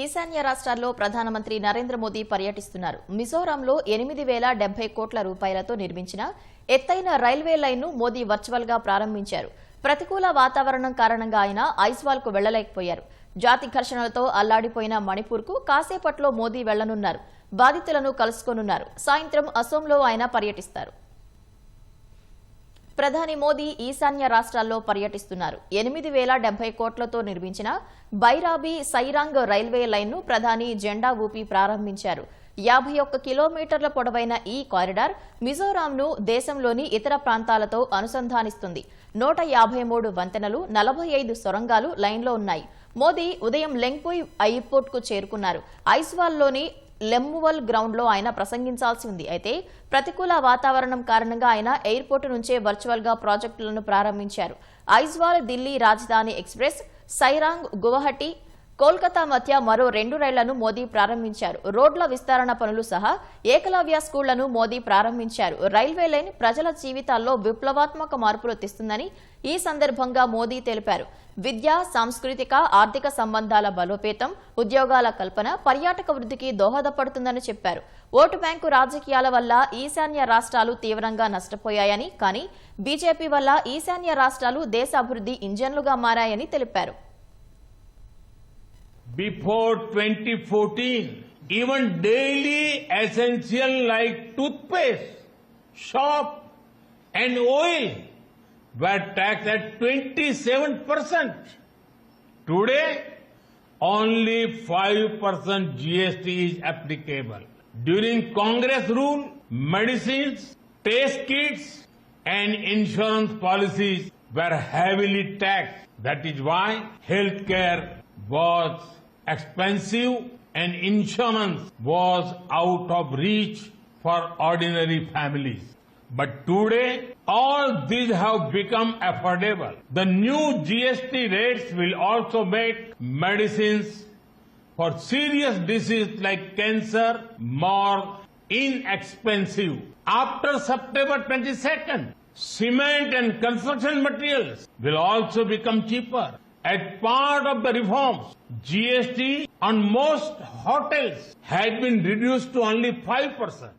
ఈశాన్య రాష్ట్రాల్లో ప్రధానమంత్రి నరేంద్ర మోదీ పర్యటిస్తున్నారు. మిజోరాంలో ఎనిమిది వేల డెబ్బై కోట్ల రూపాయలతో నిర్మించిన ఎత్తైన రైల్వే లైన్ను మోదీ వర్చువల్గా ప్రారంభించారు. ప్రతికూల వాతావరణం కారణంగా ఆయన ఐజ్వాల్కు వెళ్ళలేకపోయారు జాతి ఘర్షణలతో అల్లాడిపోయిన మణిపూర్కు కాసేపట్లో మోదీ వెళ్ళనున్నారు బాధితులను కలుసుకోనున్నారు. సాయంత్రం అసోంలో ఆయన పర్యటిస్తారు. ప్రధాని మోదీ ఈశాన్య రాష్ట్రాల్లో పర్యటిస్తున్నారు. ఎనిమిది వేల డెబ్బై కోట్లతో నిర్మించిన బైరాబీ సైరాంగ్ రైల్వే లైన్ను ప్రధాని జెండా ఊపి ప్రారంభించారు. యాభై ఒక్క కిలోమీటర్ల పొడవైన ఈ కారిడార్ మిజోరాంను దేశంలోని ఇతర ప్రాంతాలతో అనుసంధానిస్తుంది. నూట యాభై మూడు వంతెనలు నలభై ఐదు సొరంగాలు లైన్లో ఉన్నాయి. మోదీ ఉదయం లెంగ్పుయ్ ఎయిర్పోర్ట్కు చేరుకున్నారు. ఐస్వాల్లోని లెమ్మువల్ గ్రౌండ్లో ఆయన ప్రసంగించాల్సి ఉంది. అయితే ప్రతికూల వాతావరణం కారణంగా ఆయన ఎయిర్పోర్టు నుంచే వర్చువల్గా ప్రాజెక్టులను ప్రారంభించారు. ఐజ్వాల్ ఢిల్లీ రాజధాని ఎక్స్ప్రెస్ సైరాంగ్ గువహటి కోల్కతా మధ్య మరో రెండు రైళ్ళను మోదీ ప్రారంభించారు. రోడ్ల విస్తరణ పనులు సహా ఏకలవ్య స్కూళ్ళను మోదీ ప్రారంభించారు. రైల్వే లైన్ ప్రజల జీవితాల్లో విప్లవాత్మక మార్పులు తెస్తుందని ఈ సందర్భంగా మోదీ తెలిపారు. విద్య సాంస్కృతిక ఆర్థిక సంబంధాల బలోపేతం ఉద్యోగాల కల్పన పర్యాటక వృద్ధికి దోహదపడుతుందని చెప్పారు. ఓటు బ్యాంకు రాజకీయాల వల్ల ఈశాన్య రాష్ట్రాలు తీవ్రంగా నష్టపోయాయని కానీ బీజేపీ వల్ల ఈశాన్య రాష్ట్రాలు దేశ అభివృద్ధి ఇంజన్లుగా మారాయని తెలిపారు. Before 2014, even daily essential like toothpaste, soap and oil were taxed at 27%. Today, only 5% GST is applicable. During Congress rule, medicines, test kits and insurance policies were heavily taxed. That is why healthcare was expensive and insurance was out of reach for ordinary families. But today, all these have become affordable. The new GST rates will also make medicines for serious disease like cancer more inexpensive. After September 22nd, cement and construction materials will also become cheaper. As part of the reforms, GST on most hotels had been reduced to only 5%.